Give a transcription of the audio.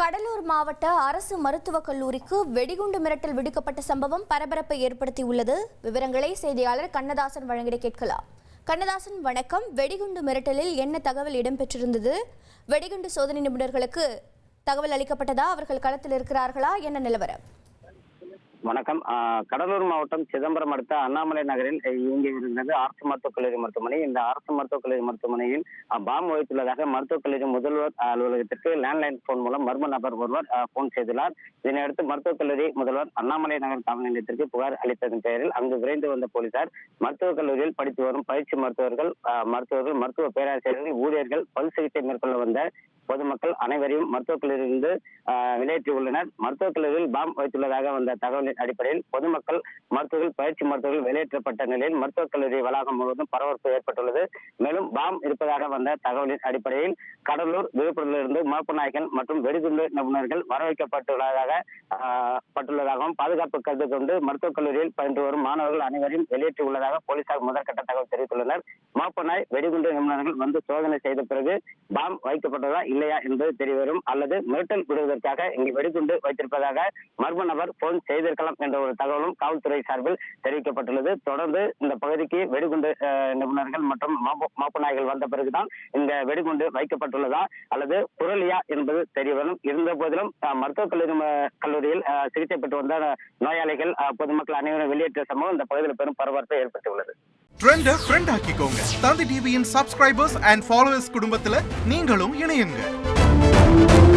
கடலூர் மாவட்ட அரசு மருத்துவக் கல்லூரிக்கு வெடிகுண்டு மிரட்டல் விடுக்கப்பட்ட சம்பவம் பரபரப்பை ஏற்படுத்தியுள்ளது. விவரங்களை செய்தியாளர் கண்ணதாசன் வழங்கிட கேட்கலாம். கண்ணதாசன் வணக்கம். வெடிகுண்டு மிரட்டலில் என்ன தகவல் இடம்பெற்றிருந்தது? வெடிகுண்டு சோதனை நிபுணர்களுக்கு தகவல் அளிக்கப்பட்டதா? அவர்கள் களத்தில் இருக்கிறார்களா? என்ன நிலவரம்? வணக்கம். கடலூர் மாவட்டம் சிதம்பரம் அடுத்த அண்ணாமலை நகரில் இயங்கி இருந்தது அரசு மருத்துவக் கல்லூரி மருத்துவமனை. இந்த அரசு மருத்துவக் கல்லூரி மருத்துவமனையில் பாம் வைத்துள்ளதாக மருத்துவக் கல்லூரி முதல்வர் அலுவலகத்திற்கு லேண்ட்லைன் போன் மூலம் மர்ம நபர் ஒருவர் போன் செய்துள்ளார். இதனையடுத்து மருத்துவக் கல்லூரி முதல்வர் அண்ணாமலை நகர் காவல் நிலையத்திற்கு புகார் அளித்ததன் பெயரில் அங்கு விரைந்து வந்த போலீசார் மருத்துவக் கல்லூரியில் படித்து வரும் பயிற்சி மருத்துவர்கள் மருத்துவர்கள் மருத்துவ பேராசிரியர்கள் ஊழியர்கள் பல் சிகிச்சை மேற்கொள்ள வந்த பொதுமக்கள் அனைவரையும் மருத்துவக் கல்லூரியிலிருந்து வெளியேற்றி வெளியேற்றியுள்ளனர் மருத்துவக் கல்லூரியில் பாம் வைத்துள்ளதாக வந்த தகவலை அடிப்படையில் பொதுமக்கள் மருத்துவர்கள் பயிற்சி மருத்துவர்கள் வெளியேற்றப்பட்ட நிலையில் மருத்துவக் கல்லூரி வளாகம் முழுவதும் பரபரப்பு ஏற்பட்டுள்ளது. மேலும் பாம் இருப்பதாக வந்த தகவலின் அடிப்படையில் கடலூர் விழுப்புரத்திலிருந்து மோப்பநாயகன் மற்றும் வெடிகுண்டு நிபுணர்கள் வரவைக்கப்பட்டுள்ளதாக பட்டுள்ளதாகவும் பாதுகாப்பு கருத்து கொண்டு மருத்துவக் கல்லூரியில் பயின்று வரும் மாணவர்கள் அனைவரையும் வெளியேற்றியுள்ளதாக போலீசார் முதற்கட்ட தகவல் தெரிவித்துள்ளனர். மோப்பநாய் வெடிகுண்டு நிபுணர்கள் வந்து சோதனை செய்த பிறகு பாம் வைக்கப்பட்டதா இல்லையா என்பது தெரியவரும் அல்லது மிரட்டல் விடுவதற்காக இங்கு வெடிகுண்டு வைத்திருப்பதாக மர்ம நபர் போன் செய்திருக்கலாம் என்ற ஒரு தகவலும் காவல்துறை சார்பில் தெரிவிக்கப்பட்டுள்ளது. தொடர்ந்து இந்த பகுதிக்கு வெடிகுண்டு அஹ், நிபுணர்கள் மற்றும் மாப்பு நாய்கள் வந்த பிறகுதான் இந்த வெடிகுண்டு வைக்கப்பட்டுள்ளதா அல்லது புரளியா என்பது தெரியவரும். இருந்த போதிலும் மருத்துவக் கல்லூரி கல்லூரியில் அஹ், சிகிச்சை பெற்று வந்த நோயாளிகள் பொதுமக்கள் அனைவரும் வெளியேற்ற சம்பவம் இந்த பகுதியில் பெரும் பரபரப்பை ஏற்பட்டுள்ளது ட்ரெண்ட ஃப்ரெண்ட் ஆக்கிக்கோங்க. தந்தி டிவியின் சப்ஸ்கிரைபர்ஸ் அண்ட் ஃபாலோவர்ஸ் குடும்பத்துல நீங்களும் இணையுங்க.